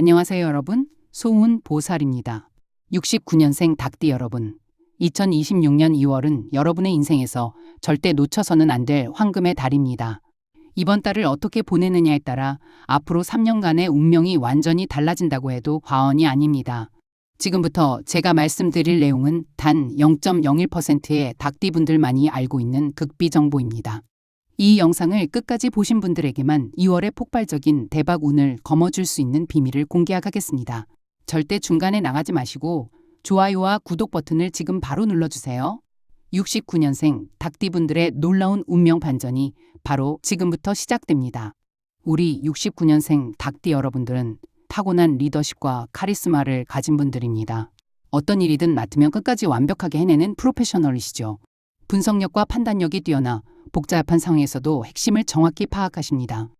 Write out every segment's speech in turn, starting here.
안녕하세요, 여러분. 소운 보살입니다. 69년생 닭띠 여러분. 2026년 2월은 여러분의 인생에서 절대 놓쳐서는 안 될 황금의 달입니다. 이번 달을 어떻게 보내느냐에 따라 앞으로 3년간의 운명이 완전히 달라진다고 해도 과언이 아닙니다. 지금부터 제가 말씀드릴 내용은 단 0.01%의 닭띠분들만이 알고 있는 극비 정보입니다. 이 영상을 끝까지 보신 분들에게만 2월의 폭발적인 대박 운을 거머쥘 수 있는 비밀을 공개하겠습니다. 절대 중간에 나가지 마시고 좋아요와 구독 버튼을 지금 바로 눌러주세요. 69년생 닭띠분들의 놀라운 운명 반전이 바로 지금부터 시작됩니다. 우리 69년생 닭띠 여러분들은 타고난 리더십과 카리스마를 가진 분들입니다. 어떤 일이든 맡으면 끝까지 완벽하게 해내는 프로페셔널이시죠. 분석력과 판단력이 뛰어나 복잡한 상황에서도 핵심을 정확히 파악하십니다.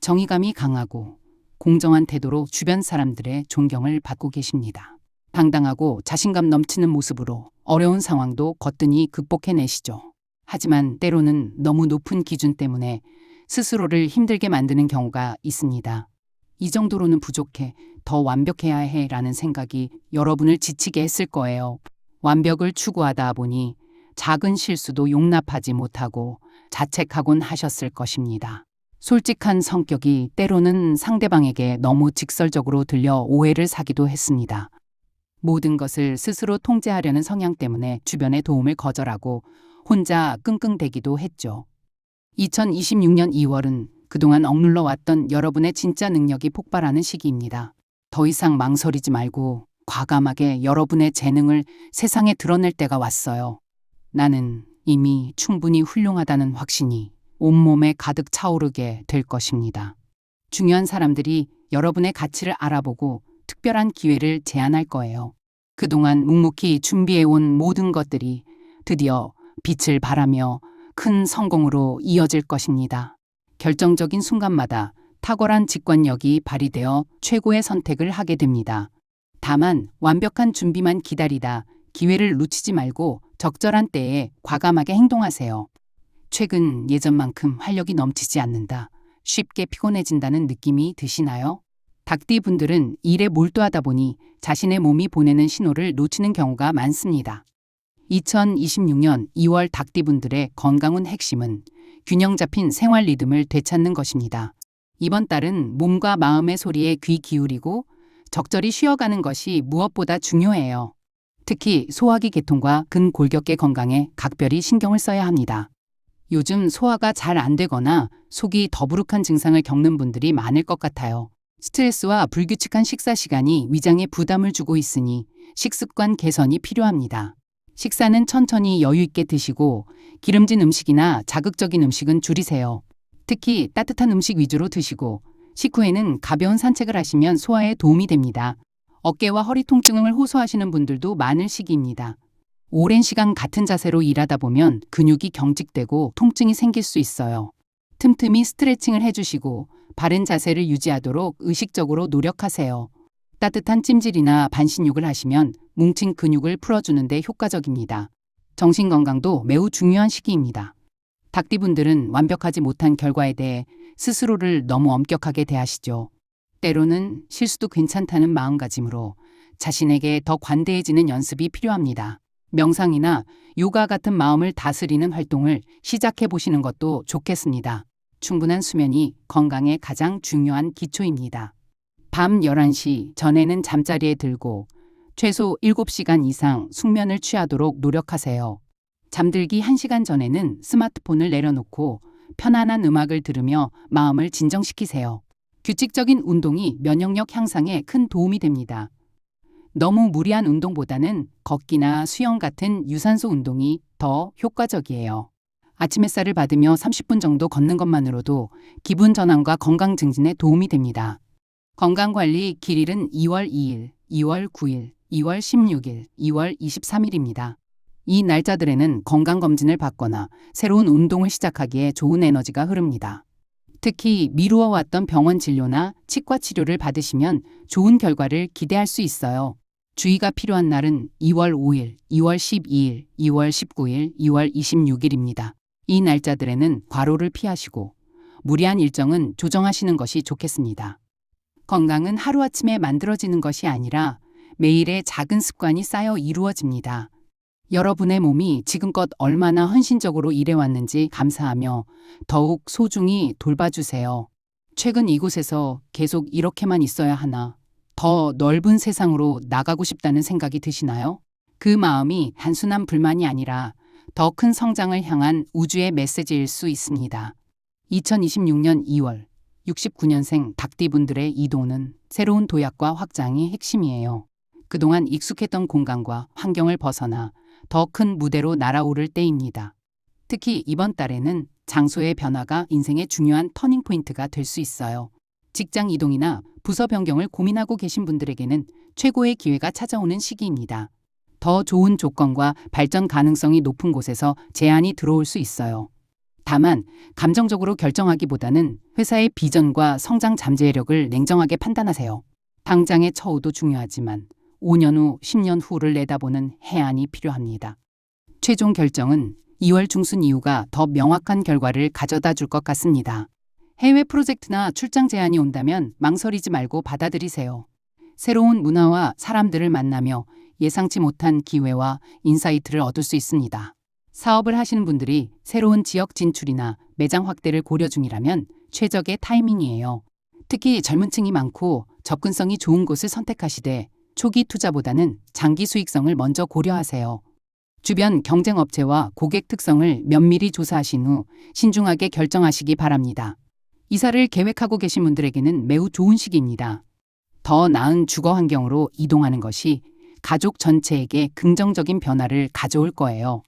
정의감이 강하고 공정한 태도로 주변 사람들의 존경을 받고 계십니다. 당당하고 자신감 넘치는 모습으로 어려운 상황도 거뜬히 극복해내시죠. 하지만 때로는 너무 높은 기준 때문에 스스로를 힘들게 만드는 경우가 있습니다. 이 정도로는 부족해, 더 완벽해야 해 라는 생각이 여러분을 지치게 했을 거예요. 완벽을 추구하다 보니 작은 실수도 용납하지 못하고 자책하곤 하셨을 것입니다. 솔직한 성격이 때로는 상대방에게 너무 직설적으로 들려 오해를 사기도 했습니다. 모든 것을 스스로 통제하려는 성향 때문에 주변의 도움을 거절하고 혼자 끙끙대기도 했죠. 2026년 2월은 그동안 억눌러 왔던 여러분의 진짜 능력이 폭발하는 시기입니다. 더 이상 망설이지 말고 과감하게 여러분의 재능을 세상에 드러낼 때가 왔어요. 나는 이미 충분히 훌륭하다는 확신이 온몸에 가득 차오르게 될 것입니다. 중요한 사람들이 여러분의 가치를 알아보고 특별한 기회를 제안할 거예요. 그동안 묵묵히 준비해온 모든 것들이 드디어 빛을 발하며 큰 성공으로 이어질 것입니다. 결정적인 순간마다 탁월한 직관력이 발휘되어 최고의 선택을 하게 됩니다. 다만 완벽한 준비만 기다리다 기회를 놓치지 말고 적절한 때에 과감하게 행동하세요. 최근 예전만큼 활력이 넘치지 않는다. 쉽게 피곤해진다는 느낌이 드시나요? 닭띠 분들은 일에 몰두하다 보니 자신의 몸이 보내는 신호를 놓치는 경우가 많습니다. 2026년 2월 닭띠 분들의 건강운 핵심은 균형 잡힌 생활 리듬을 되찾는 것입니다. 이번 달은 몸과 마음의 소리에 귀 기울이고 적절히 쉬어가는 것이 무엇보다 중요해요. 특히 소화기 계통과 근골격계 건강에 각별히 신경을 써야 합니다. 요즘 소화가 잘 안 되거나 속이 더부룩한 증상을 겪는 분들이 많을 것 같아요. 스트레스와 불규칙한 식사 시간이 위장에 부담을 주고 있으니 식습관 개선이 필요합니다. 식사는 천천히 여유 있게 드시고 기름진 음식이나 자극적인 음식은 줄이세요. 특히 따뜻한 음식 위주로 드시고 식후에는 가벼운 산책을 하시면 소화에 도움이 됩니다. 어깨와 허리 통증을 호소하시는 분들도 많을 시기입니다. 오랜 시간 같은 자세로 일하다 보면 근육이 경직되고 통증이 생길 수 있어요. 틈틈이 스트레칭을 해주시고 바른 자세를 유지하도록 의식적으로 노력하세요. 따뜻한 찜질이나 반신욕을 하시면 뭉친 근육을 풀어주는데 효과적입니다. 정신 건강도 매우 중요한 시기입니다. 닭띠분들은 완벽하지 못한 결과에 대해 스스로를 너무 엄격하게 대하시죠. 때로는 실수도 괜찮다는 마음가짐으로 자신에게 더 관대해지는 연습이 필요합니다. 명상이나 요가 같은 마음을 다스리는 활동을 시작해 보시는 것도 좋겠습니다. 충분한 수면이 건강에 가장 중요한 기초입니다. 밤 11시 전에는 잠자리에 들고 최소 7시간 이상 숙면을 취하도록 노력하세요. 잠들기 1시간 전에는 스마트폰을 내려놓고 편안한 음악을 들으며 마음을 진정시키세요. 규칙적인 운동이 면역력 향상에 큰 도움이 됩니다. 너무 무리한 운동보다는 걷기나 수영 같은 유산소 운동이 더 효과적이에요. 아침 햇살을 받으며 30분 정도 걷는 것만으로도 기분 전환과 건강 증진에 도움이 됩니다. 건강관리 길일은 2월 2일, 2월 9일, 2월 16일, 2월 23일입니다. 이 날짜들에는 건강검진을 받거나 새로운 운동을 시작하기에 좋은 에너지가 흐릅니다. 특히 미루어 왔던 병원 진료나 치과 치료를 받으시면 좋은 결과를 기대할 수 있어요. 주의가 필요한 날은 2월 5일, 2월 12일, 2월 19일, 2월 26일입니다. 이 날짜들에는 과로를 피하시고 무리한 일정은 조정하시는 것이 좋겠습니다. 건강은 하루아침에 만들어지는 것이 아니라 매일의 작은 습관이 쌓여 이루어집니다. 여러분의 몸이 지금껏 얼마나 헌신적으로 일해왔는지 감사하며 더욱 소중히 돌봐주세요. 최근 이곳에서 계속 이렇게만 있어야 하나 더 넓은 세상으로 나가고 싶다는 생각이 드시나요? 그 마음이 단순한 불만이 아니라 더 큰 성장을 향한 우주의 메시지일 수 있습니다. 2026년 2월 69년생 닭띠분들의 이동은 새로운 도약과 확장이 핵심이에요. 그동안 익숙했던 공간과 환경을 벗어나 더 큰 무대로 날아오를 때입니다. 특히 이번 달에는 장소의 변화가 인생의 중요한 터닝포인트가 될 수 있어요. 직장 이동이나 부서 변경을 고민하고 계신 분들에게는 최고의 기회가 찾아오는 시기입니다. 더 좋은 조건과 발전 가능성이 높은 곳에서 제안이 들어올 수 있어요. 다만 감정적으로 결정하기보다는 회사의 비전과 성장 잠재력을 냉정하게 판단하세요. 당장의 처우도 중요하지만 5년 후, 10년 후를 내다보는 해안이 필요합니다. 최종 결정은 2월 중순 이후가 더 명확한 결과를 가져다 줄 것 같습니다. 해외 프로젝트나 출장 제안이 온다면 망설이지 말고 받아들이세요. 새로운 문화와 사람들을 만나며 예상치 못한 기회와 인사이트를 얻을 수 있습니다. 사업을 하시는 분들이 새로운 지역 진출이나 매장 확대를 고려 중이라면 최적의 타이밍이에요. 특히 젊은 층이 많고 접근성이 좋은 곳을 선택하시되 초기 투자보다는 장기 수익성을 먼저 고려하세요. 주변 경쟁 업체와 고객 특성을 면밀히 조사하신 후 신중하게 결정하시기 바랍니다. 이사를 계획하고 계신 분들에게는 매우 좋은 시기입니다. 더 나은 주거 환경으로 이동하는 것이 가족 전체에게 긍정적인 변화를 가져올 거예요.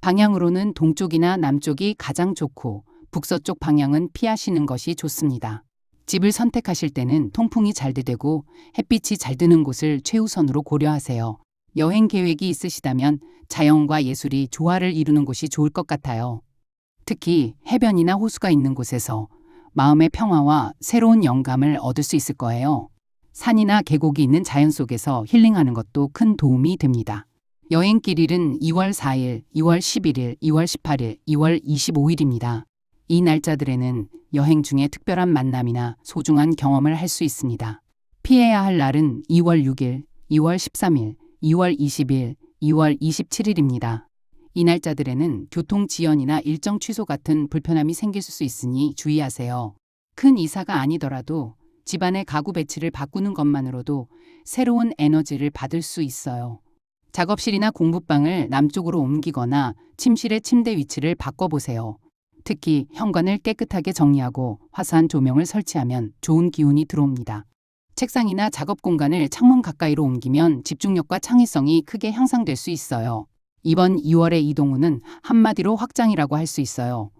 방향으로는 동쪽이나 남쪽이 가장 좋고 북서쪽 방향은 피하시는 것이 좋습니다. 집을 선택하실 때는 통풍이 잘 되고 햇빛이 잘 드는 곳을 최우선으로 고려하세요. 여행 계획이 있으시다면 자연과 예술이 조화를 이루는 곳이 좋을 것 같아요. 특히 해변이나 호수가 있는 곳에서 마음의 평화와 새로운 영감을 얻을 수 있을 거예요. 산이나 계곡이 있는 자연 속에서 힐링하는 것도 큰 도움이 됩니다. 여행 길 일은 2월 4일, 2월 11일, 2월 18일, 2월 25일입니다. 이 날짜들에는 여행 중에 특별한 만남이나 소중한 경험을 할 수 있습니다. 피해야 할 날은 2월 6일, 2월 13일, 2월 20일, 2월 27일입니다. 이 날짜들에는 교통 지연이나 일정 취소 같은 불편함이 생길 수 있으니 주의하세요. 큰 이사가 아니더라도 집안의 가구 배치를 바꾸는 것만으로도 새로운 에너지를 받을 수 있어요. 작업실이나 공부방을 남쪽으로 옮기거나 침실의 침대 위치를 바꿔보세요. 특히 현관을 깨끗하게 정리하고 화사한 조명을 설치하면 좋은 기운이 들어옵니다. 책상이나 작업 공간을 창문 가까이로 옮기면 집중력과 창의성이 크게 향상될 수 있어요. 이번 2월의 이동우는 한마디로 확장이라고 할 수 있어요.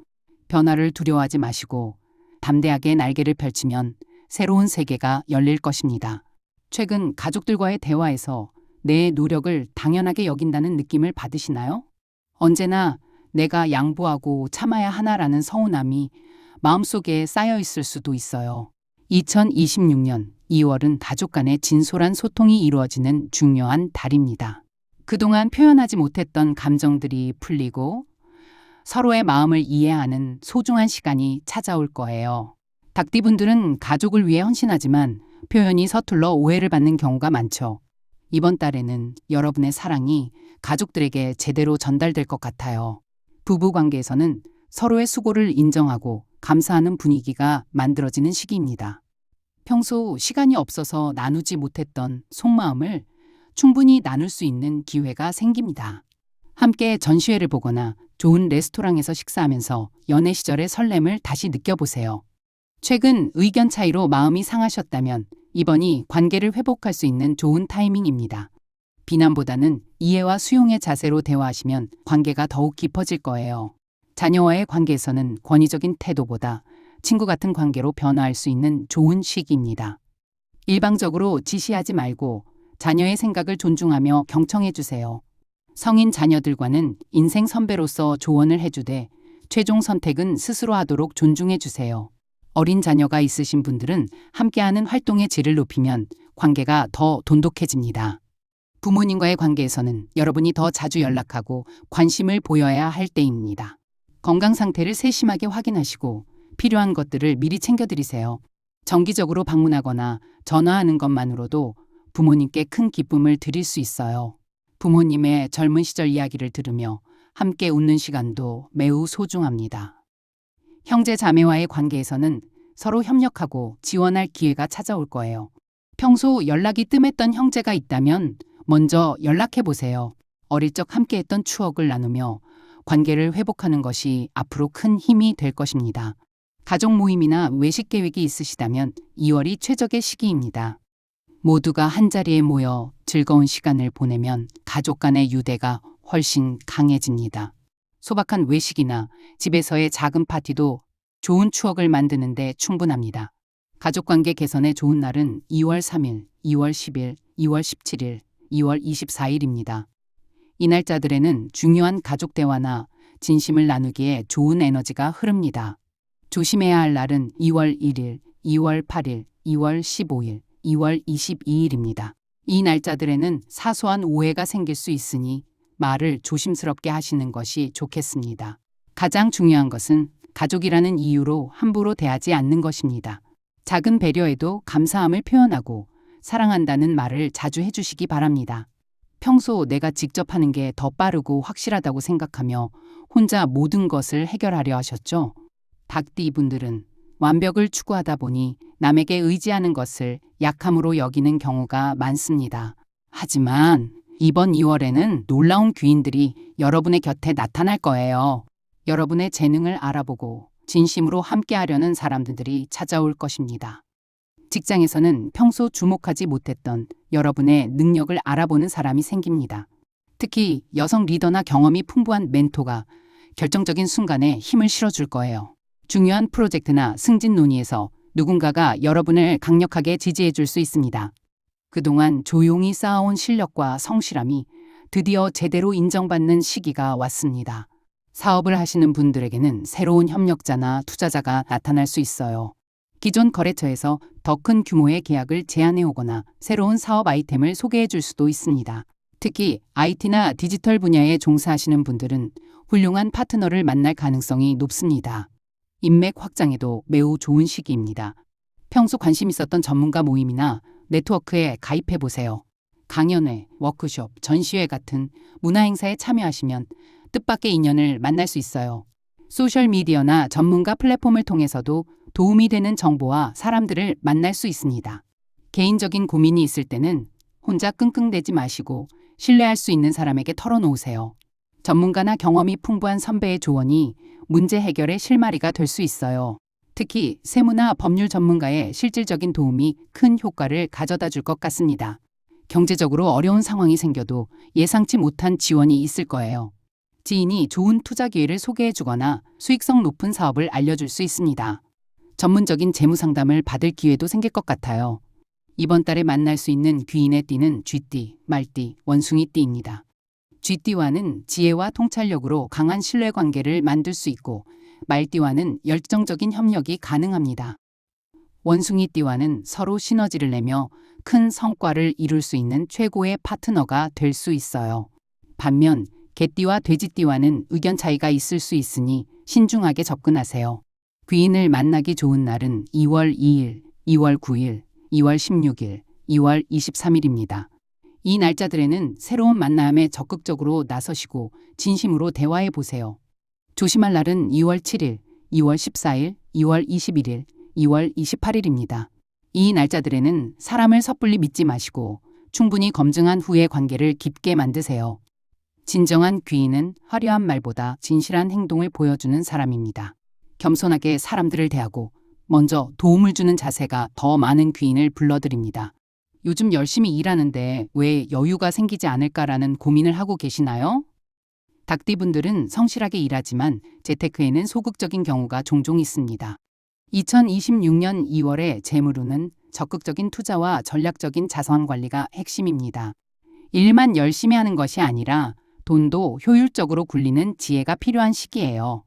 변화를 두려워하지 마시고 담대하게 날개를 펼치면 새로운 세계가 열릴 것입니다. 최근 가족들과의 대화에서 내 노력을 당연하게 여긴다는 느낌을 받으시나요? 언제나 내가 양보하고 참아야 하나라는 서운함이 마음속에 쌓여 있을 수도 있어요. 2026년 2월은 가족 간의 진솔한 소통이 이루어지는 중요한 달입니다. 그동안 표현하지 못했던 감정들이 풀리고 서로의 마음을 이해하는 소중한 시간이 찾아올 거예요. 닭띠분들은 가족을 위해 헌신하지만 표현이 서툴러 오해를 받는 경우가 많죠. 이번 달에는 여러분의 사랑이 가족들에게 제대로 전달될 것 같아요. 부부 관계에서는 서로의 수고를 인정하고 감사하는 분위기가 만들어지는 시기입니다. 평소 시간이 없어서 나누지 못했던 속마음을 충분히 나눌 수 있는 기회가 생깁니다. 함께 전시회를 보거나 좋은 레스토랑에서 식사하면서 연애 시절의 설렘을 다시 느껴보세요. 최근 의견 차이로 마음이 상하셨다면 이번이 관계를 회복할 수 있는 좋은 타이밍입니다. 비난보다는 이해와 수용의 자세로 대화하시면 관계가 더욱 깊어질 거예요. 자녀와의 관계에서는 권위적인 태도보다 친구 같은 관계로 변화할 수 있는 좋은 시기입니다. 일방적으로 지시하지 말고 자녀의 생각을 존중하며 경청해 주세요. 성인 자녀들과는 인생 선배로서 조언을 해주되 최종 선택은 스스로 하도록 존중해 주세요. 어린 자녀가 있으신 분들은 함께하는 활동의 질을 높이면 관계가 더 돈독해집니다. 부모님과의 관계에서는 여러분이 더 자주 연락하고 관심을 보여야 할 때입니다. 건강 상태를 세심하게 확인하시고 필요한 것들을 미리 챙겨드리세요. 정기적으로 방문하거나 전화하는 것만으로도 부모님께 큰 기쁨을 드릴 수 있어요. 부모님의 젊은 시절 이야기를 들으며 함께 웃는 시간도 매우 소중합니다. 형제 자매와의 관계에서는 서로 협력하고 지원할 기회가 찾아올 거예요. 평소 연락이 뜸했던 형제가 있다면 먼저 연락해 보세요. 어릴 적 함께했던 추억을 나누며 관계를 회복하는 것이 앞으로 큰 힘이 될 것입니다. 가족 모임이나 외식 계획이 있으시다면 2월이 최적의 시기입니다. 모두가 한자리에 모여 즐거운 시간을 보내면 가족 간의 유대가 훨씬 강해집니다. 소박한 외식이나 집에서의 작은 파티도 좋은 추억을 만드는데 충분합니다. 가족관계 개선에 좋은 날은 2월 3일, 2월 10일, 2월 17일, 2월 24일입니다. 이 날짜들에는 중요한 가족 대화나 진심을 나누기에 좋은 에너지가 흐릅니다. 조심해야 할 날은 2월 1일, 2월 8일, 2월 15일, 2월 22일입니다. 이 날짜들에는 사소한 오해가 생길 수 있으니 말을 조심스럽게 하시는 것이 좋겠습니다. 가장 중요한 것은 가족이라는 이유로 함부로 대하지 않는 것입니다. 작은 배려에도 감사함을 표현하고 사랑한다는 말을 자주 해주시기 바랍니다. 평소 내가 직접 하는 게 더 빠르고 확실하다고 생각하며 혼자 모든 것을 해결하려 하셨죠? 닭띠 분들은 완벽을 추구하다 보니 남에게 의지하는 것을 약함으로 여기는 경우가 많습니다. 하지만 이번 2월에는 놀라운 귀인들이 여러분의 곁에 나타날 거예요. 여러분의 재능을 알아보고 진심으로 함께하려는 사람들이 찾아올 것입니다. 직장에서는 평소 주목하지 못했던 여러분의 능력을 알아보는 사람이 생깁니다. 특히 여성 리더나 경험이 풍부한 멘토가 결정적인 순간에 힘을 실어줄 거예요. 중요한 프로젝트나 승진 논의에서 누군가가 여러분을 강력하게 지지해 줄 수 있습니다. 그동안 조용히 쌓아온 실력과 성실함이 드디어 제대로 인정받는 시기가 왔습니다. 사업을 하시는 분들에게는 새로운 협력자나 투자자가 나타날 수 있어요. 기존 거래처에서 더 큰 규모의 계약을 제안해 오거나 새로운 사업 아이템을 소개해 줄 수도 있습니다. 특히 IT나 디지털 분야에 종사하시는 분들은 훌륭한 파트너를 만날 가능성이 높습니다. 인맥 확장에도 매우 좋은 시기입니다. 평소 관심 있었던 전문가 모임이나 네트워크에 가입해 보세요. 강연회, 워크숍, 전시회 같은 문화 행사에 참여하시면 뜻밖의 인연을 만날 수 있어요. 소셜미디어나 전문가 플랫폼을 통해서도 도움이 되는 정보와 사람들을 만날 수 있습니다. 개인적인 고민이 있을 때는 혼자 끙끙대지 마시고 신뢰할 수 있는 사람에게 털어놓으세요. 전문가나 경험이 풍부한 선배의 조언이 문제 해결의 실마리가 될 수 있어요. 특히 세무나 법률 전문가의 실질적인 도움이 큰 효과를 가져다 줄 것 같습니다. 경제적으로 어려운 상황이 생겨도 예상치 못한 지원이 있을 거예요. 지인이 좋은 투자 기회를 소개해 주거나 수익성 높은 사업을 알려줄 수 있습니다. 전문적인 재무 상담을 받을 기회도 생길 것 같아요. 이번 달에 만날 수 있는 귀인의 띠는 쥐띠, 말띠, 원숭이 띠입니다. 쥐띠와는 지혜와 통찰력으로 강한 신뢰 관계를 만들 수 있고 말띠와는 열정적인 협력이 가능합니다. 원숭이띠와는 서로 시너지를 내며 큰 성과를 이룰 수 있는 최고의 파트너가 될 수 있어요. 반면 개띠와 돼지띠와는 의견 차이가 있을 수 있으니 신중하게 접근하세요. 귀인을 만나기 좋은 날은 2월 2일, 2월 9일, 2월 16일, 2월 23일입니다. 이 날짜들에는 새로운 만남에 적극적으로 나서시고 진심으로 대화해 보세요. 조심할 날은 2월 7일, 2월 14일, 2월 21일, 2월 28일입니다. 이 날짜들에는 사람을 섣불리 믿지 마시고 충분히 검증한 후에 관계를 깊게 만드세요. 진정한 귀인은 화려한 말보다 진실한 행동을 보여주는 사람입니다. 겸손하게 사람들을 대하고 먼저 도움을 주는 자세가 더 많은 귀인을 불러드립니다. 요즘 열심히 일하는데 왜 여유가 생기지 않을까라는 고민을 하고 계시나요? 닭띠분들은 성실하게 일하지만 재테크에는 소극적인 경우가 종종 있습니다. 2026년 2월의 재물운은 적극적인 투자와 전략적인 자산 관리가 핵심입니다. 일만 열심히 하는 것이 아니라 돈도 효율적으로 굴리는 지혜가 필요한 시기예요.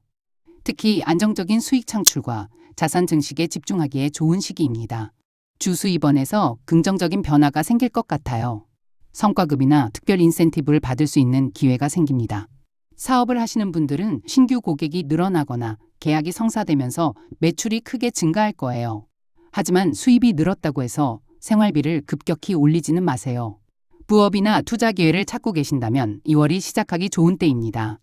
특히 안정적인 수익 창출과 자산 증식에 집중하기에 좋은 시기입니다. 주수입원에서 긍정적인 변화가 생길 것 같아요. 성과급이나 특별 인센티브를 받을 수 있는 기회가 생깁니다. 사업을 하시는 분들은 신규 고객이 늘어나거나 계약이 성사되면서 매출이 크게 증가할 거예요. 하지만 수입이 늘었다고 해서 생활비를 급격히 올리지는 마세요. 부업이나 투자 기회를 찾고 계신다면 2월이 시작하기 좋은 때입니다.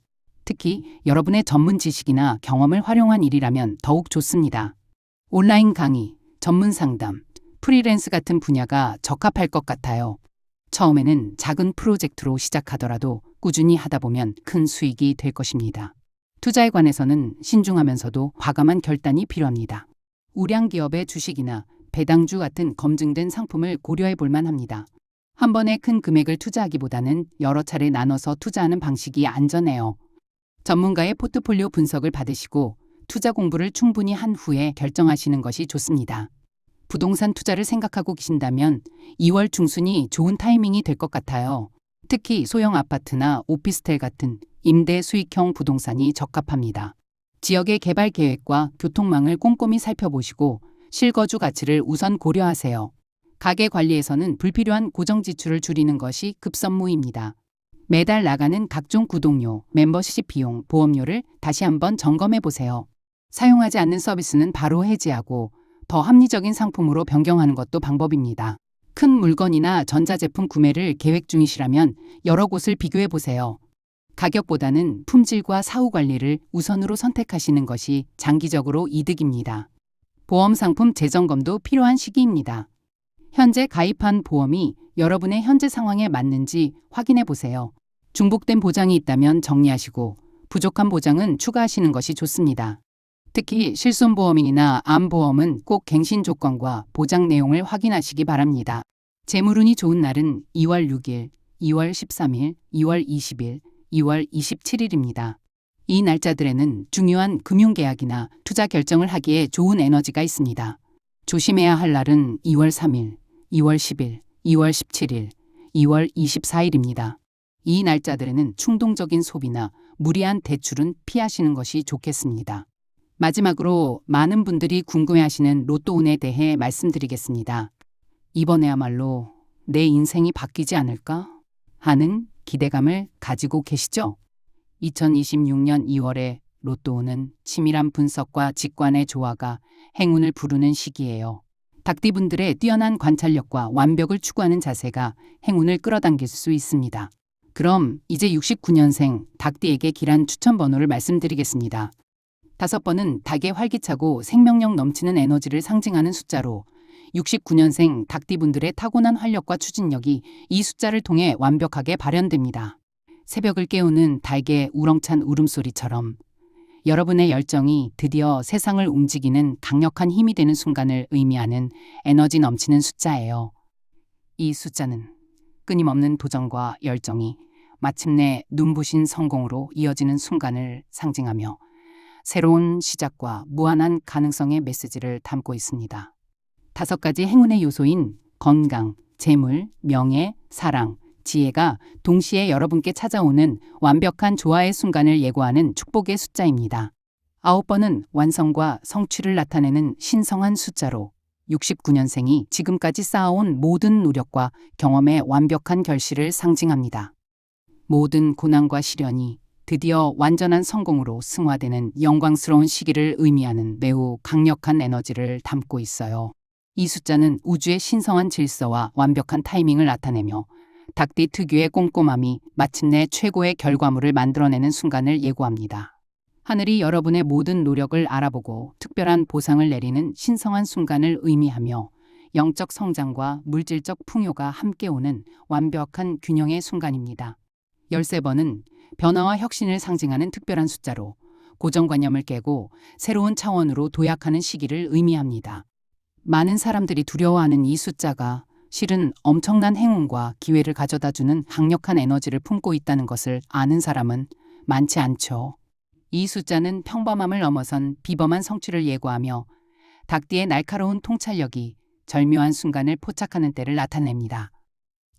특히 여러분의 전문 지식이나 경험을 활용한 일이라면 더욱 좋습니다. 온라인 강의, 전문 상담, 프리랜스 같은 분야가 적합할 것 같아요. 처음에는 작은 프로젝트로 시작하더라도 꾸준히 하다 보면 큰 수익이 될 것입니다. 투자에 관해서는 신중하면서도 과감한 결단이 필요합니다. 우량 기업의 주식이나 배당주 같은 검증된 상품을 고려해 볼 만 합니다. 한 번에 큰 금액을 투자하기보다는 여러 차례 나눠서 투자하는 방식이 안전해요. 전문가의 포트폴리오 분석을 받으시고 투자 공부를 충분히 한 후에 결정하시는 것이 좋습니다. 부동산 투자를 생각하고 계신다면 2월 중순이 좋은 타이밍이 될 것 같아요. 특히 소형 아파트나 오피스텔 같은 임대 수익형 부동산이 적합합니다. 지역의 개발 계획과 교통망을 꼼꼼히 살펴보시고 실거주 가치를 우선 고려하세요. 가계 관리에서는 불필요한 고정 지출을 줄이는 것이 급선무입니다. 매달 나가는 각종 구독료, 멤버십 비용, 보험료를 다시 한번 점검해 보세요. 사용하지 않는 서비스는 바로 해지하고 더 합리적인 상품으로 변경하는 것도 방법입니다. 큰 물건이나 전자제품 구매를 계획 중이시라면 여러 곳을 비교해 보세요. 가격보다는 품질과 사후 관리를 우선으로 선택하시는 것이 장기적으로 이득입니다. 보험 상품 재점검도 필요한 시기입니다. 현재 가입한 보험이 여러분의 현재 상황에 맞는지 확인해 보세요. 중복된 보장이 있다면 정리하시고 부족한 보장은 추가하시는 것이 좋습니다. 특히 실손보험이나 암보험은 꼭 갱신 조건과 보장 내용을 확인하시기 바랍니다. 재물운이 좋은 날은 2월 6일, 2월 13일, 2월 20일, 2월 27일입니다. 이 날짜들에는 중요한 금융계약이나 투자 결정을 하기에 좋은 에너지가 있습니다. 조심해야 할 날은 2월 3일, 2월 10일, 2월 17일, 2월 24일입니다. 이 날짜들에는 충동적인 소비나 무리한 대출은 피하시는 것이 좋겠습니다. 마지막으로 많은 분들이 궁금해하시는 로또운에 대해 말씀드리겠습니다. 이번에야말로 내 인생이 바뀌지 않을까 하는 기대감을 가지고 계시죠? 2026년 2월에 로또운은 치밀한 분석과 직관의 조화가 행운을 부르는 시기예요. 닭띠분들의 뛰어난 관찰력과 완벽을 추구하는 자세가 행운을 끌어당길 수 있습니다. 그럼 이제 69년생 닭띠에게 길한 추천 번호를 말씀드리겠습니다. 다섯 번은 닭의 활기차고 생명력 넘치는 에너지를 상징하는 숫자로 69년생 닭띠분들의 타고난 활력과 추진력이 이 숫자를 통해 완벽하게 발현됩니다. 새벽을 깨우는 닭의 우렁찬 울음소리처럼 여러분의 열정이 드디어 세상을 움직이는 강력한 힘이 되는 순간을 의미하는 에너지 넘치는 숫자예요. 이 숫자는 끊임없는 도전과 열정이 마침내 눈부신 성공으로 이어지는 순간을 상징하며 새로운 시작과 무한한 가능성의 메시지를 담고 있습니다. 다섯 가지 행운의 요소인 건강, 재물, 명예, 사랑, 지혜가 동시에 여러분께 찾아오는 완벽한 조화의 순간을 예고하는 축복의 숫자입니다. 아홉 번은 완성과 성취를 나타내는 신성한 숫자로 69년생이 지금까지 쌓아온 모든 노력과 경험의 완벽한 결실을 상징합니다. 모든 고난과 시련이 드디어 완전한 성공으로 승화되는 영광스러운 시기를 의미하는 매우 강력한 에너지를 담고 있어요. 이 숫자는 우주의 신성한 질서와 완벽한 타이밍을 나타내며 닭띠 특유의 꼼꼼함이 마침내 최고의 결과물을 만들어내는 순간을 예고합니다. 하늘이 여러분의 모든 노력을 알아보고 특별한 보상을 내리는 신성한 순간을 의미하며 영적 성장과 물질적 풍요가 함께 오는 완벽한 균형의 순간입니다. 13번은 변화와 혁신을 상징하는 특별한 숫자로 고정관념을 깨고 새로운 차원으로 도약하는 시기를 의미합니다. 많은 사람들이 두려워하는 이 숫자가 실은 엄청난 행운과 기회를 가져다 주는 강력한 에너지를 품고 있다는 것을 아는 사람은 많지 않죠. 이 숫자는 평범함을 넘어선 비범한 성취를 예고하며 닭띠의 날카로운 통찰력이 절묘한 순간을 포착하는 때를 나타냅니다.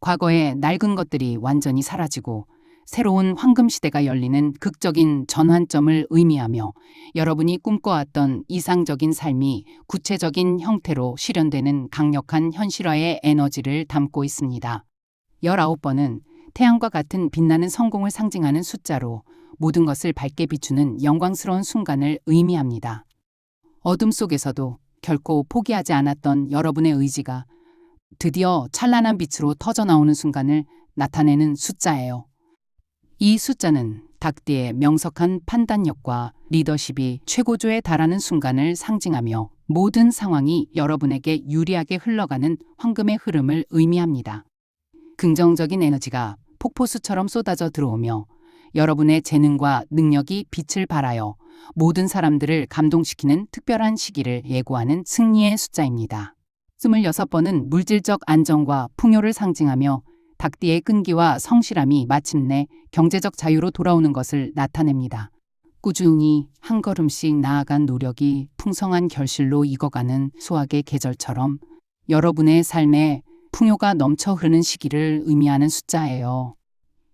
과거의 낡은 것들이 완전히 사라지고 새로운 황금 시대가 열리는 극적인 전환점을 의미하며 여러분이 꿈꿔왔던 이상적인 삶이 구체적인 형태로 실현되는 강력한 현실화의 에너지를 담고 있습니다. 19번은 태양과 같은 빛나는 성공을 상징하는 숫자로 모든 것을 밝게 비추는 영광스러운 순간을 의미합니다. 어둠 속에서도 결코 포기하지 않았던 여러분의 의지가 드디어 찬란한 빛으로 터져 나오는 순간을 나타내는 숫자예요. 이 숫자는 닭띠의 명석한 판단력과 리더십이 최고조에 달하는 순간을 상징하며 모든 상황이 여러분에게 유리하게 흘러가는 황금의 흐름을 의미합니다. 긍정적인 에너지가 폭포수처럼 쏟아져 들어오며 여러분의 재능과 능력이 빛을 발하여 모든 사람들을 감동시키는 특별한 시기를 예고하는 승리의 숫자입니다. 26번은 물질적 안정과 풍요를 상징하며 닭띠의 끈기와 성실함이 마침내 경제적 자유로 돌아오는 것을 나타냅니다. 꾸준히 한 걸음씩 나아간 노력이 풍성한 결실로 익어가는 수학의 계절처럼 여러분의 삶에 풍요가 넘쳐 흐르는 시기를 의미하는 숫자예요.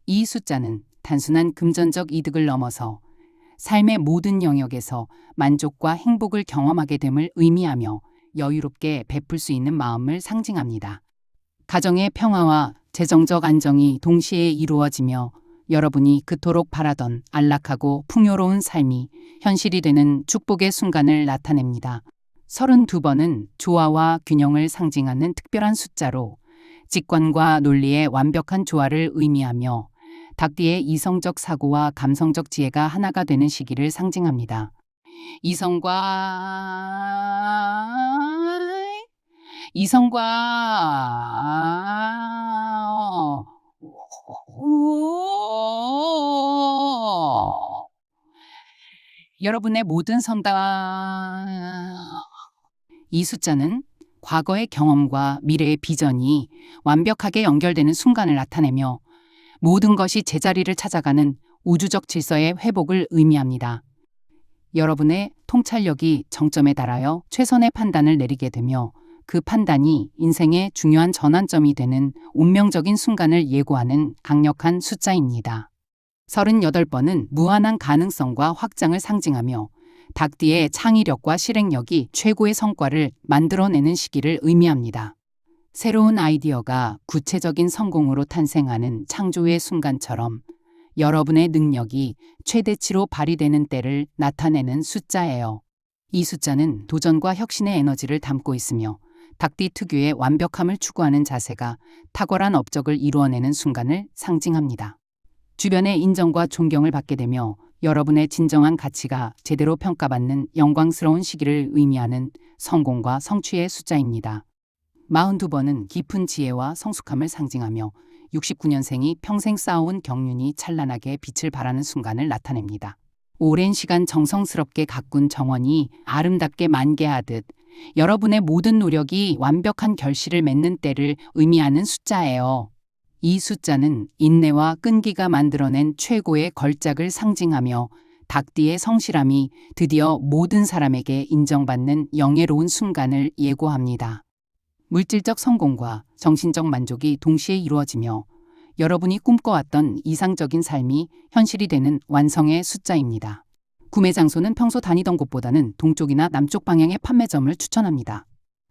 이 숫자는 단순한 금전적 이득을 넘어서 삶의 모든 영역에서 만족과 행복을 경험하게 됨을 의미하며 여유롭게 베풀 수 있는 마음을 상징합니다. 가정의 평화와 재정적 안정이 동시에 이루어지며 여러분이 그토록 바라던 안락하고 풍요로운 삶이 현실이 되는 축복의 순간을 나타냅니다. 32번은 조화와 균형을 상징하는 특별한 숫자로 직관과 논리의 완벽한 조화를 의미하며 닭띠의 이성적 사고와 감성적 지혜가 하나가 되는 시기를 상징합니다. 이성과 이성과 여러분의 모든 선다 이 숫자는 과거의 경험과 미래의 비전이 완벽하게 연결되는 순간을 나타내며 모든 것이 제자리를 찾아가는 우주적 질서의 회복을 의미합니다. 여러분의 통찰력이 정점에 달하여 최선의 판단을 내리게 되며 그 판단이 인생의 중요한 전환점이 되는 운명적인 순간을 예고하는 강력한 숫자입니다. 38번은 무한한 가능성과 확장을 상징하며 닭띠의 창의력과 실행력이 최고의 성과를 만들어내는 시기를 의미합니다. 새로운 아이디어가 구체적인 성공으로 탄생하는 창조의 순간처럼 여러분의 능력이 최대치로 발휘되는 때를 나타내는 숫자예요. 이 숫자는 도전과 혁신의 에너지를 담고 있으며 닭띠 특유의 완벽함을 추구하는 자세가 탁월한 업적을 이루어내는 순간을 상징합니다. 주변의 인정과 존경을 받게 되며 여러분의 진정한 가치가 제대로 평가받는 영광스러운 시기를 의미하는 성공과 성취의 숫자입니다. 42번은 깊은 지혜와 성숙함을 상징하며 69년생이 평생 쌓아온 경륜이 찬란하게 빛을 발하는 순간을 나타냅니다. 오랜 시간 정성스럽게 가꾼 정원이 아름답게 만개하듯 여러분의 모든 노력이 완벽한 결실을 맺는 때를 의미하는 숫자예요. 이 숫자는 인내와 끈기가 만들어낸 최고의 걸작을 상징하며 닭띠의 성실함이 드디어 모든 사람에게 인정받는 영예로운 순간을 예고합니다. 물질적 성공과 정신적 만족이 동시에 이루어지며 여러분이 꿈꿔왔던 이상적인 삶이 현실이 되는 완성의 숫자입니다. 구매 장소는 평소 다니던 곳보다는 동쪽이나 남쪽 방향의 판매점을 추천합니다.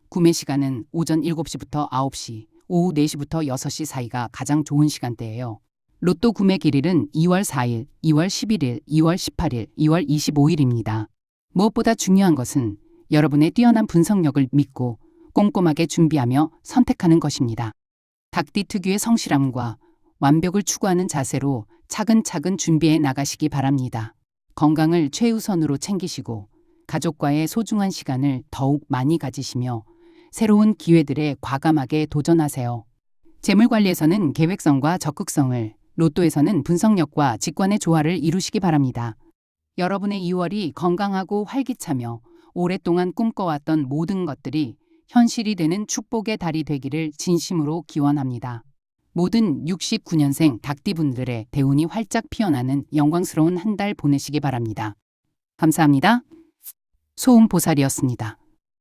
구매 시간은 오전 7시부터 9시, 오후 4시부터 6시 사이가 가장 좋은 시간대예요. 로또 구매 길일은 2월 4일, 2월 11일, 2월 18일, 2월 25일입니다. 무엇보다 중요한 것은 여러분의 뛰어난 분석력을 믿고 꼼꼼하게 준비하며 선택하는 것입니다. 닭띠 특유의 성실함과 완벽을 추구하는 자세로 차근차근 준비해 나가시기 바랍니다. 건강을 최우선으로 챙기시고 가족과의 소중한 시간을 더욱 많이 가지시며 새로운 기회들에 과감하게 도전하세요. 재물 관리에서는 계획성과 적극성을, 로또에서는 분석력과 직관의 조화를 이루시기 바랍니다. 여러분의 2월이 건강하고 활기차며 오랫동안 꿈꿔왔던 모든 것들이 현실이 되는 축복의 달이 되기를 진심으로 기원합니다. 모든 69년생 닭띠분들의 대운이 활짝 피어나는 영광스러운 한 달 보내시기 바랍니다. 감사합니다. 소음 보살이었습니다.